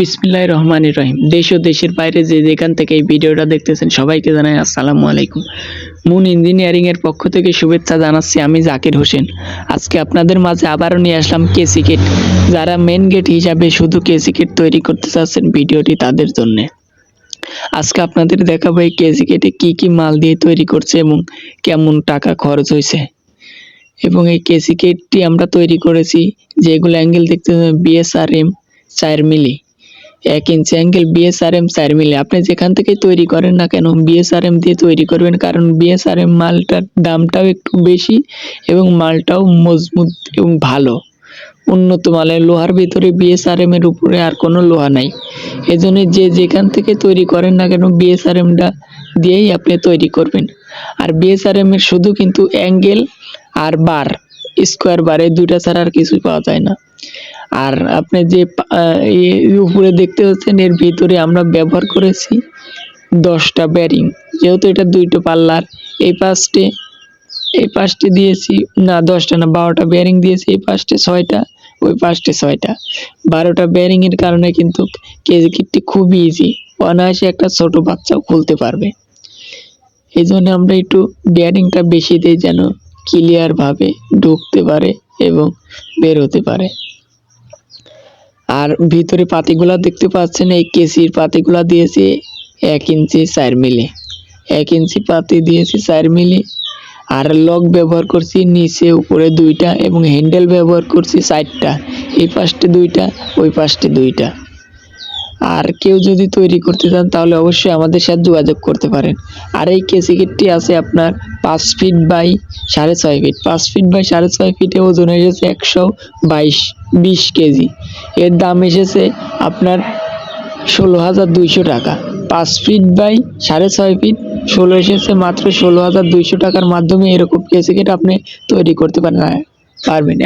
বিসমিল্লাহ রহমান রহিম। দেশ ও দেশের বাইরে যে যেখান থেকে এই ভিডিওটা দেখতেছেন সবাইকে জানাই আসসালামু আলাইকুম। মুন ইঞ্জিনিয়ারিং এর পক্ষ থেকে শুভেচ্ছা জানাচ্ছি আমি জাকির হোসেন। আজকে আপনাদের মাঝে আবারও নিয়ে আসলাম কেসি কিট। যারা মেন গেট হিসাবে শুধু কেসি কিট তৈরি করতে চাচ্ছেন ভিডিওটি তাদের জন্য। আজকে আপনাদের দেখাবো এই কেসি কিটে কি কি মাল দিয়ে তৈরি করছে এবং কেমন টাকা খরচ হয়েছে। এবং এই কেসি কিটটি আমরা তৈরি করেছি যেগুলো অ্যাঙ্গেল দেখতে বিএসআরএম চার মিলি। এক ইঞ্চি অ্যাঙ্গেল বিএসআরএম চার মিলে। আপনি যেখান থেকে তৈরি করেন না কেন বিএসআরএম দিয়ে তৈরি করবেন, কারণ বিএসআরএম মালটার দামটাও একটু বেশি এবং মালটাও মজবুত এবং ভালো। উন্নত মানের লোহার ভিতরে বিএসআরএম এর উপরে আর কোনো লোহা নাই। এজন্য যে যেখান থেকে তৈরি করেন না কেন বিএসআরএমটা দিয়েই আপনি তৈরি করবেন। আর বিএসআরএম এর শুধু কিন্তু অ্যাঙ্গেল আর বার স্কোয়ার বারে দুইটা ছাড়া আর কিছুই পাওয়া যায় না। আর আপনি যে উপরে দেখতে পাচ্ছেন, এর ভিতরে আমরা ব্যবহার করেছি দশটা ব্যারিং যেহেতু এটা দুইটো পাল্লার, এই পাশটে এই পাশটে দিয়েছি, না, দশটা না, বারোটা ব্যারিং দিয়েছি, এই পাশটে ছয়টা, ওই পাশটে ছয়টা। বারোটা ব্যারিং এর কারণে কিন্তু কেজি কিটটি খুব ইজি অনায়াসে একটা ছোট বাচ্চাও খুলতে পারবে। এই জন্য আমরা একটু ব্যারিংটা বেশি দিই যেন ক্লিয়ার ভাবে ঢুকতে পারে এবং বের হতে পারে। আর ভিতরে পাতিগুলা দেখতে পাচ্ছেন, এই কেসির পাতিগুলা দিয়েছি এক ইঞ্চি চার মিলি। এক ইঞ্চি পাতি দিয়েছি চার মিলি। আর লক ব্যবহার করছি নিচে উপরে দুইটা এবং হ্যান্ডেল ব্যবহার করছি চারটা। এই পাশে দুইটা, ওই পাশে দুইটা। আর কেউ যদি তৈরি করতে চান তাহলে অবশ্যই আমাদের সাথে যোগাযোগ করতে পারেন। আর এই কেসি কিটটি আছে আপনার পাঁচ ফিট বাই সাড়ে ছয় ফিট পাঁচ ফিট বাই সাড়ে ছয় ফিটে ওজন এসেছে একশো বাইশ, বিশ কেজি। এর দাম এসেছে আপনার ষোলো হাজার দুইশো টাকা। পাঁচ ফিট বাই সাড়ে ছয় ফিট ষোলো এসেছে মাত্র ষোলো হাজার দুইশো টাকার মাধ্যমে এরকম কেসিকেট আপনি তৈরি করতে পারেন পারবেন।